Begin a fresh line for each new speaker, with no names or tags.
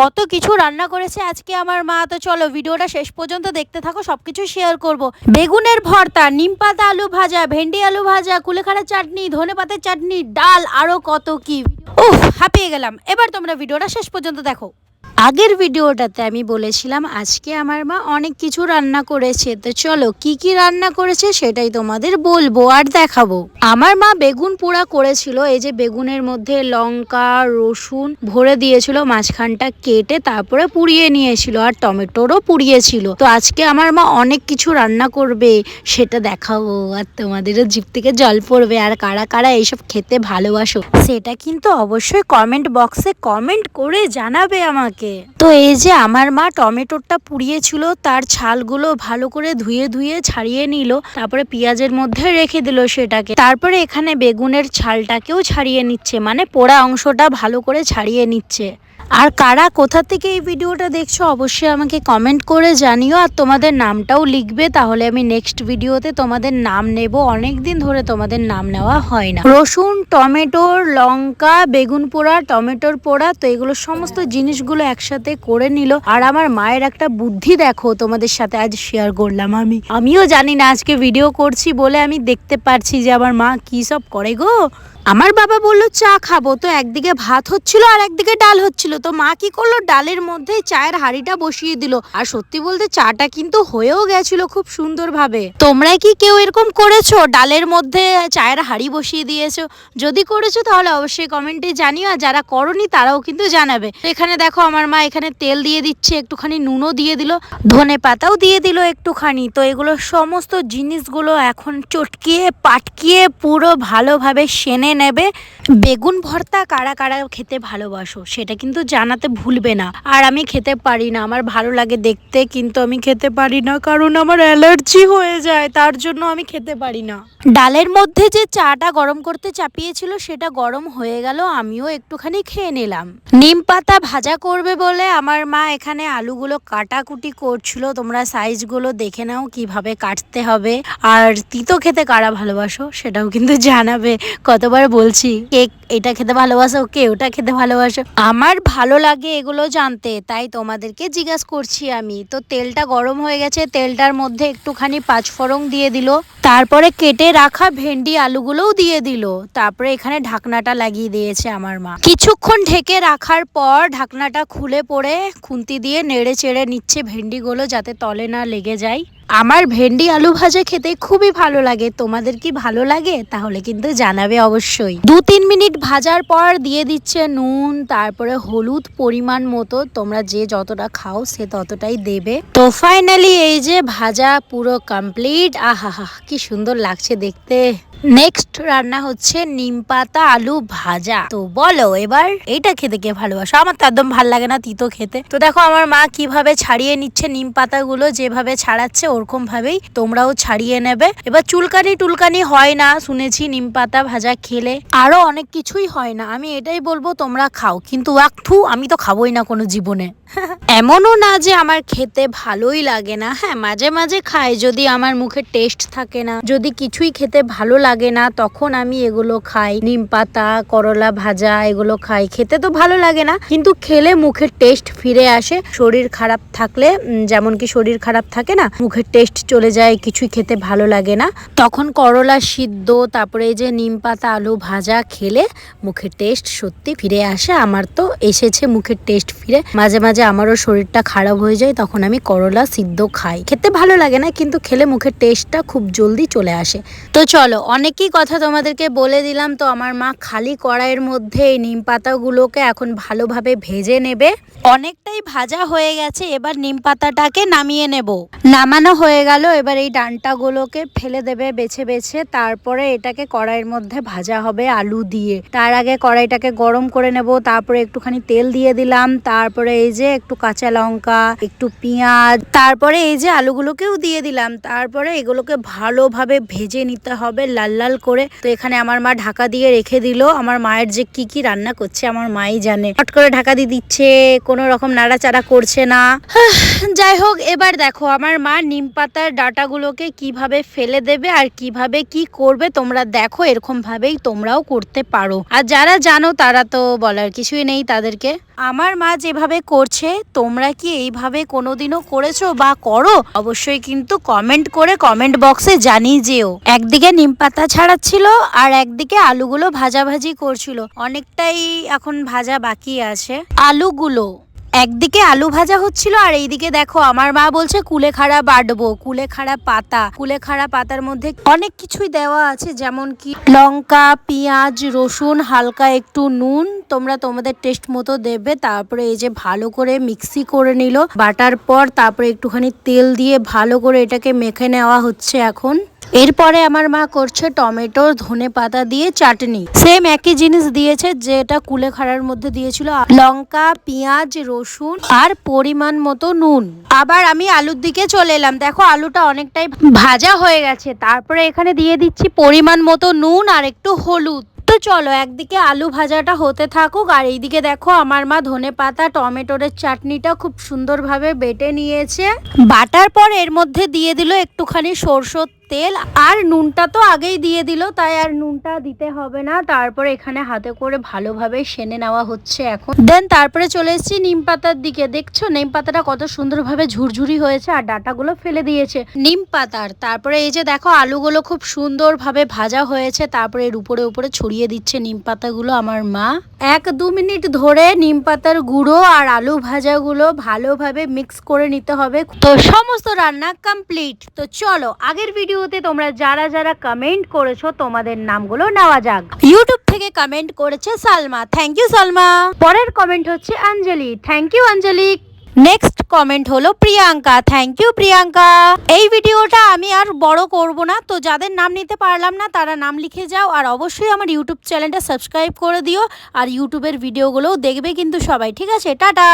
কত কিছু রান্না করেছে আজকে আমার মা। তো চলো ভিডিওটা শেষ পর্যন্ত দেখতে থাকো সবকিছু শেয়ার করব। বেগুনের ভর্তা, নিম পাতা, আলু ভাজা, ভেন্ডি আলু ভাজা কুলেখাড়া চাটনি, ধনে পাতার চাটনি, ডাল, আরও কত কি। ও হাঁপিয়ে গেলাম। এবার তোমরা ভিডিওটা শেষ পর্যন্ত দেখো। আগের ভিডিওটাতে আমি বলেছিলাম, আজকে আমার মা অনেক কিছু রান্না করেছে। তো চলো, কি কি রান্না করেছে সেটাই তোমাদের বলব আর দেখাবো। আমার মা বেগুন পোড়া করেছিল, এই যে বেগুনের মধ্যে লঙ্কা, রসুন ভরে দিয়েছিল, মাঝখানটা কেটে তারপরে পুড়িয়ে নিয়েছিল আর টমেটোরও পুড়িয়েছিল। তো আজকে আমার মা অনেক কিছু রান্না করবে, সেটা দেখাবো আর তোমাদেরও জিপ থেকে জল পড়বে। আর কারা কারা এইসব খেতে ভালোবাসো, সেটা কিন্তু অবশ্যই কমেন্ট বক্সে কমেন্ট করে জানাবে আমাকে। তো এই যে আমার মা টমেটোটা পুড়িয়েছিল তার ছালগুলো ভালো করে ধুয়ে ধুয়ে ছাড়িয়ে নিল, তারপরে পেঁয়াজের মধ্যে রেখে দিল সেটাকে। তারপরে এখানে বেগুনের ছালটাকেও ছাড়িয়ে নিচ্ছে মানে পোড়া অংশটা ভালো করে ছাড়িয়ে নিচ্ছে। আর কারা কোথা থেকে এই ভিডিওটা দেখছ, অবশ্যই আমাকে কমেন্ট করে জানিও। আর তোমাদের নামটাও লিখবে, তাহলে আমি নেক্সট ভিডিওতে তোমাদের নাম নেব। অনেক দিন ধরে তোমাদের নাম নেওয়া হয় না। রসুন টমেটোর লঙ্কা, বেগুন পোড়া, টমেটোর পোড়া, তো এগুলো সমস্ত জিনিসগুলো একসাথে করে নিল। আর আমার মায়ের একটা বুদ্ধি দেখো, তোমাদের সাথে আজ শেয়ার করলাম আমি। আমিও জানি না আজকে ভিডিও করছি বলে আমি দেখতে পারছি যে আমার মা কি সব করে গো। আমার বাবা বলল, চা খাব। তো একদিকে ভাত হচ্ছিল আর একদিকে ডাল হচ্ছিল। তো মা কি করল? ডালের মধ্যে চায়ের হাঁড়িটা বসিয়ে দিল। আর সত্যি বলতে চাটা কিন্তু হয়েও গেছিল খুব সুন্দরভাবে। তোমরা কি কেউ এরকম করেছ? ডালের মধ্যে চায়ের হাঁড়ি বসিয়ে দিয়েছ? যদি করেছ তাহলে অবশ্যই কমেন্টে জানিও। আর যারা করনি তারাও কিন্তু জানাবে। এখানে দেখো আমার মা এখানে তেল দিয়ে দিচ্ছে, একটুখানি নুনও দিয়ে দিল, ধনে পাতাও দিয়ে দিল একটুখানি। তো এগুলো সমস্ত জিনিসগুলো এখন চটকিয়ে, পাটকিয়ে পুরো ভালোভাবে সেনে নেবে। বেগুন ভর্তা কারা কারা খেতে ভালোবাসো, সেটা কিন্তু জানাতে ভুলবে না। আর আমি খেতে পারি না। আমার ভালো লাগে দেখতে, কিন্তু আমি খেতে পারি না, কারণ আমার অ্যালার্জি হয়ে যায়, তার জন্য আমি খেতে পারি না। ডালের মধ্যে যে চাটা গরম করতে চাপিয়েছিল, সেটা গরম হয়ে গেল, আমিও একটুখানি খেয়ে নিলাম। নিম পাতা ভাজা করবে বলে আমার মা এখানে আলুগুলো কাটাকুটি করছিল। তোমরা সাইজগুলো দেখে নাও, কীভাবে কাটতে হবে। আর তিতো খেতে কারা ভালোবাসো, সেটাও কিন্তু জানাবে। কতবার বলছি কেক এটা খেতে ভালোবাসো, কে ওটা খেতে ভালোবাসো। আমার ভালো লাগে এগুলো জানতে, তাই তোমাদেরকে জিজ্ঞাসা করছি আমি। তো তেলটা গরম হয়ে গেছে, তেলটার মধ্যে একটুখানি পাঁচফোড়ন দিয়ে দিল। তারপরে কেটে রাখা ভেন্ডি আলুগুলোও দিয়ে দিল। তারপরে এখানে ঢাকনাটা লাগিয়ে দিয়েছে আমার মা। কিছুক্ষণ ঢেকে রাখার পর ঢাকনাটা খুলে পড়ে, খুন্তি দিয়ে নেড়ে চেড়ে নিচ্ছে ভেন্ডিগুলো যাতে তলে না লেগে যায়। আমার ভেন্ডি আলু ভাজা খেতে খুবই ভালো লাগে। তোমাদের কি ভালো লাগে? তাহলে কিন্তু জানাবে অবশ্যই। দু তিন মিনিট ভাজার পর দিয়ে দিচ্ছে নুন, তারপরে হলুদ পরিমাণ মতো। তোমরা যে যতটা খাও সে ততটাই দেবে। তো ফাইনালি এই যে ভাজা পুরো কমপ্লিট আহা হা কি সুন্দর লাগছে দেখতে। নেক্সট রান্না হচ্ছে নিম পাতা, আলু ভাজা। তো বলো, এবার এইটা খেতে কে ভালোবাসো? আমার তো একদম ভালো লাগে না তিতো খেতে। তো দেখো, আমার মা কীভাবে ছাড়িয়ে নিচ্ছে নিম পাতাগুলো, যেভাবে ছাড়াচ্ছে ওরকম ভাবেই তোমরাও ছাড়িয়ে নেবে। এবার চুলকানি টুলকানি হয় না, শুনেছি নিম পাতা ভাজা খেলে। আরও অনেক কিছুই হয় না, আমি এটাই বলব, তোমরা খাও। কিন্তু একটু আমি তো খাবোই না কোনো জীবনে। এমনও না যে আমার খেতে ভালোই লাগে না। হ্যাঁ মাঝে মাঝে খাই, যদি আমার মুখে টেস্ট থাকে না, যদি কিছুই খেতে ভালো লাগে না, তখন আমি এগুলো খাই। নিম পাতা, করলা ভাজা, এগুলো খাই। খেতে তো ভালো লাগে না, কিন্তু খেলে মুখের টেস্ট ফিরে আসে। শরীর খারাপ থাকলে যেমন কি শরীর খারাপ থাকে না, মুখের টেস্ট চলে যায়, কিছুই খেতে ভালো লাগে না। তখন করলা সিদ্ধ, তারপরে এই যে নিম পাতা, আলু ভাজা খেলে মুখের টেস্ট সত্যি ফিরে আসে। আমার তো এসেছে মুখের টেস্ট ফিরে। মাঝে মাঝে আমারও শরীরটা খারাপ হয়ে যায়, তখন আমি করলা সিদ্ধ খাই। খেতে ভালো লাগে না, কিন্তু খেলে মুখের টেস্টটা খুব জলদি চলে আসে। তো চলো অনেকই কথা তোমাদেরকে বলে দিলাম, তো আমার মা খালি কড়াইয়ের মধ্যে এই নিম পাতাগুলোকে এখন ভালোভাবে ভেজে নেবে। অনেকটাই ভাজা হয়ে গেছে, এবার নিম পাতাটাকে নামিয়ে নেব। নামানো হয়ে গেল, এবার এই ডানটাগুলোকে ফেলে দেবে বেছে বেছে, তারপরে এটাকে কড়াইয়ের মধ্যে ভাজা হবে আলু দিয়ে। তার আগে কড়াইটাকে গরম করে নেব, তারপরে একটুখানি তেল দিয়ে দিলাম, তারপরে এই যে একটু কাঁচা লঙ্কা, একটু পেঁয়াজ, তারপরে এই যে আলুগুলোকেও দিয়ে দিলাম, তারপরে এগুলোকে ভালোভাবে ভেজে নিতে হবে লাল লাল লাল করে। তো এখানে আমার মা ঢাকা দিয়ে রেখে দিল। আমার মায়ের যে কি কি রান্না করছে আমার মাই জানে। হট করে ঢাকা দিয়ে দিচ্ছে, কোনো রকম নাড়াচাড়া করছে না। যাই হোক, এবার দেখো, আমার মা নিম পাতার ডাটাগুলোকে কীভাবে ফেলে দেবে আর কীভাবে কি করবে তোমরা দেখো এরকম ভাবেই তোমরাও করতে পারো। আর যারা জানো, তারা তো বলার কিছুই নেই তাদেরকে। আমার মা যেভাবে করছে, তোমরা কি এইভাবে কোনোদিনও করেছ বা করো? অবশ্যই কিন্তু কমেন্ট করে কমেন্ট বক্সে জানিয়ে যেও। একদিকে নিম পাতা ছাড়াচ্ছিল আর একদিকে আলুগুলো ভাজাভাজি করছিল। অনেকটাই এখন ভাজা বাকি আছে। আলুগুলো। একদিকে আলু ভাজা হচ্ছিল আর এইদিকে দেখো আমার মা বলছে কুলেখাড়া বাটবো কুলেখাড়া পাতা। কুলেখাড়া পাতার মধ্যে অনেক কিছুই দেওয়া আছে, যেমন কি লঙ্কা, পেঁয়াজ, রসুন, হালকা একটু নুন, তোমরা তোমাদের টেস্ট মতো দেবে। তারপরে এই যে ভালো করে মিক্সি করে নিল, বাটার পর তারপরে একটুখানি তেল দিয়ে ভালো করে এটাকে মেখে নেওয়া হচ্ছে এখন। এরপরে আমার মা করছে টমেটো, ধনে পাতা দিয়ে চাটনি। সেম একই জিনিস দিয়েছে যেটা কুলেখাড়ার মধ্যে দিয়েছিল। লঙ্কা, পেঁয়াজ, রসুন আর পরিমাণ মতো নুন। আবার আমি আলুর দিকে চলে এলাম। দেখো আলুটা অনেকটাই ভাজা হয়ে গেছে। তারপরে এখানে দিয়ে দিচ্ছি পরিমাণ মতো নুন আর একটু হলুদ। তো চলো একদিকে আলু ভাজাটা হতে থাকুক আর এইদিকে দেখো আমার মা ধনে পাতা টমেটোরের চাটনিটা খুব সুন্দরভাবে বেটে নিয়েছে। বাটার পর এর মধ্যে দিয়ে দিল একটুখানি সরষের তেল আর নুনটা তো আগেই দিয়ে দিল, তাই আর নুনটা দিতে হবে না। তারপরে এখানে হাতে করে ভালোভাবে সেনে নেওয়া হচ্ছে এখন। দেন তারপরে চলে এসেছি নিম পাতার দিকে। দেখছ, নিম পাতাটা কত সুন্দরভাবে ঝুরঝুরি হয়েছে আর ডাটাগুলো ফেলে দিয়েছে। নিম পাতার, তারপরে এই যে দেখো, আলুগুলো খুব সুন্দরভাবে ভাজা হয়েছে। তারপরে এর উপরে উপরে ছড়িয়ে দিচ্ছে নিম পাতাগুলো আমার মা। এক দু মিনিট ধরে নিম পাতার গুঁড়ো আর আলু ভাজাগুলো ভালোভাবে মিক্স করে নিতে হবে। তো সমস্ত রান্না কমপ্লিট তো চলো, আগের ভিডিওতে তোমরা যারা যারা কমেন্ট করেছ তোমাদের নামগুলো নেওয়া যাক। ইউটিউব থেকে কমেন্ট করেছে সালমা। Thank you Salma. পরের কমেন্ট হচ্ছে Anjali. Thank you Anjali. Next comment হলো প্রিয়াঙ্কা। Thank you Priyanka. এই ভিডিওটা আমি আর বড় করব না তো যাদের নাম নিতে পারলাম না তারা নাম লিখে যাও আর অবশ্যই আমার ইউটিউব চ্যানেলটা সাবস্ক্রাইব করে দিও আর ইউটিউবের ভিডিওগুলোও দেখবে কিন্তু সবাই। ঠিক আছে টাটা।